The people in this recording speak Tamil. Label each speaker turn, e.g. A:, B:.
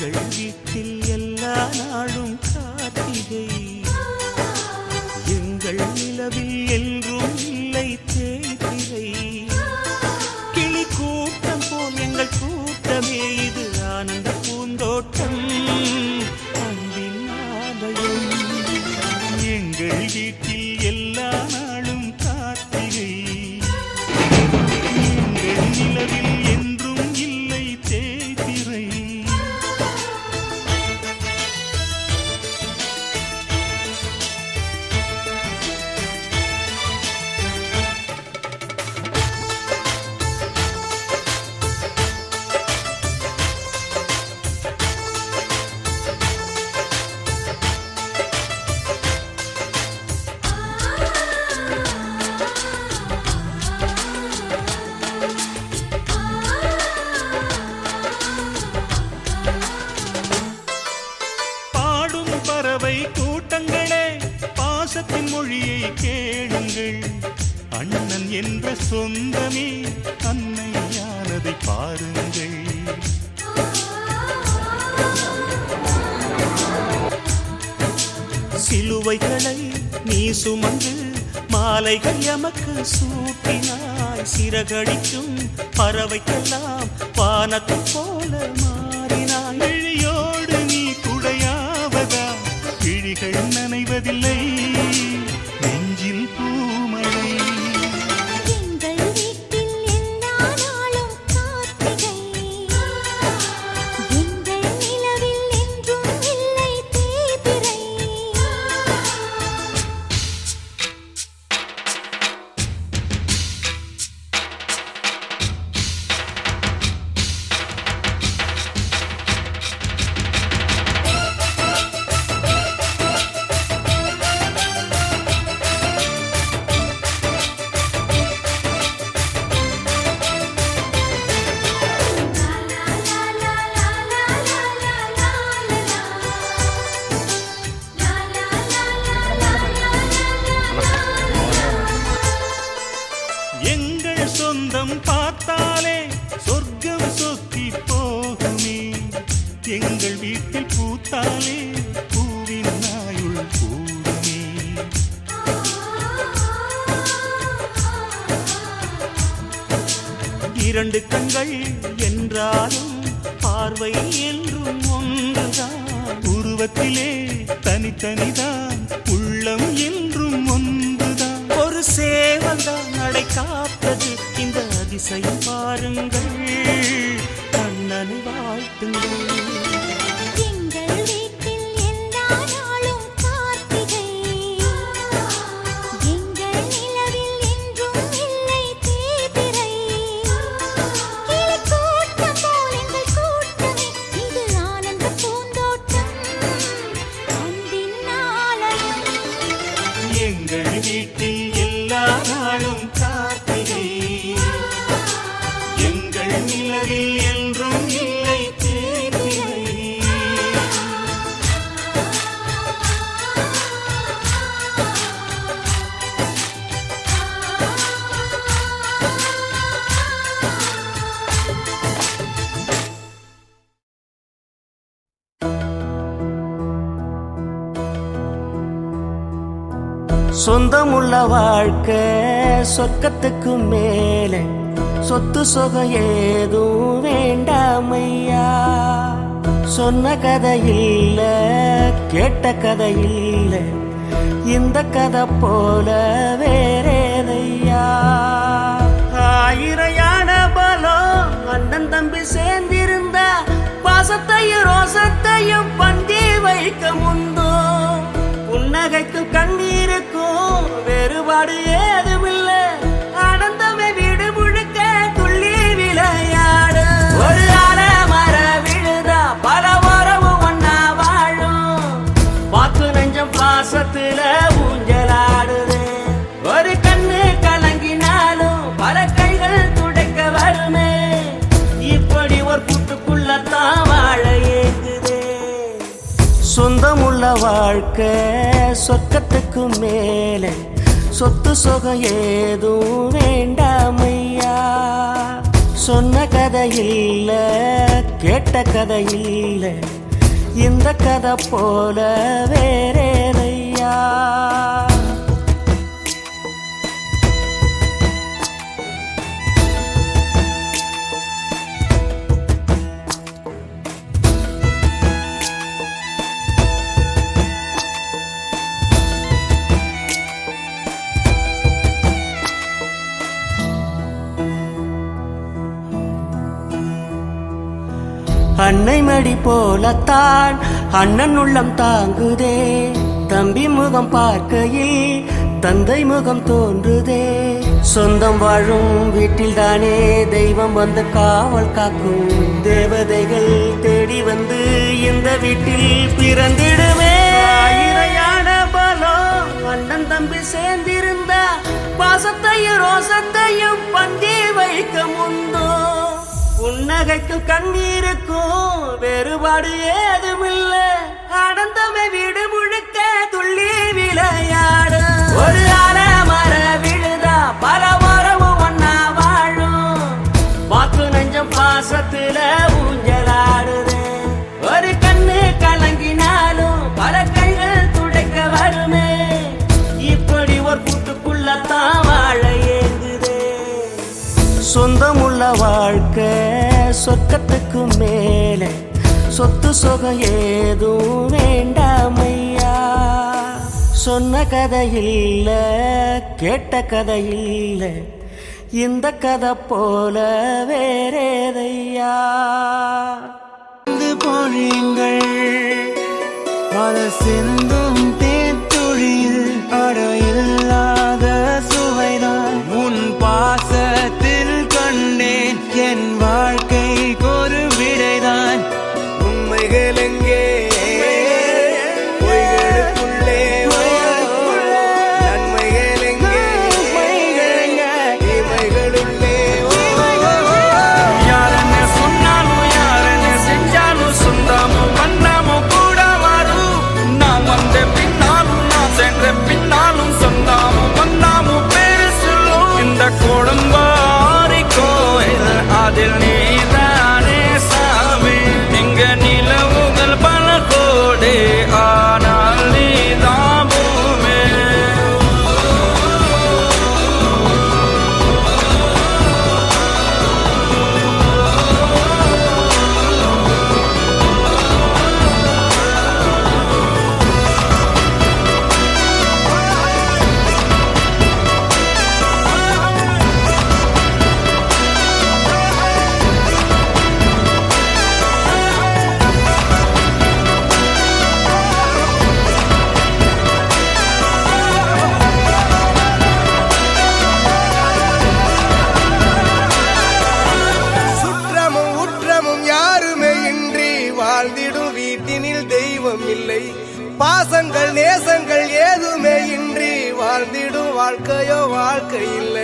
A: எங்கள் வீட்டில் எல்லா நாளும் கார்த்திகை. எங்கள் நிலவில் என்றும் இல்லை தேய்திரை. கிளி கூட்டம் போல் எங்கள் கூட்டமே இது ஆனந்த பூந்தோட்டம். அன்பின் ஆலயம். எங்கள் வீட்டில் என்ற சொந்தமே அன்னையானதை பாருங்கள். சிலுவைகளை நீ சுமந்து மாலைகள் எமக்கு சூட்டினாய். சிறகடிக்கும் பறவைக்கெல்லாம் வானத்தை போல மாறினாய். இழியோடு நீ குடையாவதா? விழிகள் நனைவதில்லை. இரண்டு கண்கள் என்றாலும் பார்வை என்றும் ஒன்றுதான். உருவத்திலே தனித்தனிதான் உள்ளம் என்றும் ஒன்றுதான். ஒரு சேவல்தான் நடை காப்பது. இந்த அதிசயம் பாருங்கள் கண்ணனை வாழ்த்துங்கள்.
B: எங்கள் வீட்டில் எல்லா
A: சொந்தமுள்ள வாழ்க்கை சொர்க்கத்துக்கு மேலே. சொத்து சுகம் ஏதும் வேண்டாமையா? சொன்ன கதை இல்ல கேட்ட கதை இல்ல. இந்த கதை போல வேறேதையா? ஆயிரையான பலம் அண்ணன் தம்பி சேர்ந்திருந்தா பாசத்தையும் ரோசத்தையும் பந்தி வைக்க முந்தோ புன்னகைக்கும் கண்ணீருக்கும் வேறுபாடு ஏதுமில்லை. ஆனந்தமே வீடு முழுக்க துள்ளி விளையாடு. ஒரு அல மர விழுதா பல உறவும் ஒன்னா வாழும். வாக்கு நெஞ்சம் பாசத்துல ஊஞ்சலாடுது. ஒரு கண்ணு கலங்கினாலும் பல கைகள் துடைக்க வருமே. இப்படி ஒரு கூட்டுக்குள்ளத்தான் வாழ சொந்தமுள்ள வாழ்க்கை
B: சொர்க்கத்துக்கு மேலே சொத்து சொகம் ஏதும் வேண்டாமையா? சொன்ன கதை இல்ல கேட்ட கதை இல்ல இந்த கதை போல வேறேதையா அன்னை மடி போலத்தான் அண்ணன் உள்ளம் தாங்குதே. தம்பி முகம் பார்க்கையில் தந்தை முகம் தோன்றுதே. சொந்தம் வாழும் வீட்டில் தானே தெய்வம் வந்து காவல் காக்கும். தேவதைகள் தேடி வந்து இந்த வீட்டில் பிறந்திடுவே இறையான பலம் அண்ணன் தம்பி சேர்ந்திருந்தா பாசத்தையும் ரோசத்தையும் பங்கே வைக்க முந்தோ. புன்னகைக்கும் கண்ணீருக்கும் வேறுபாடு ஏதுமில்லை. சொந்தமுள்ள வாழ்க்கை சொர்க்கத்துக்கு மேலே. சொத்து சுகம் ஏதும் வேண்டாமையா? சொன்ன கதை இல்ல கேட்ட கதை இல்ல. இந்த கதை போல வேறேதையா?
C: பொழிங்கள் பல சிந்து இல்லை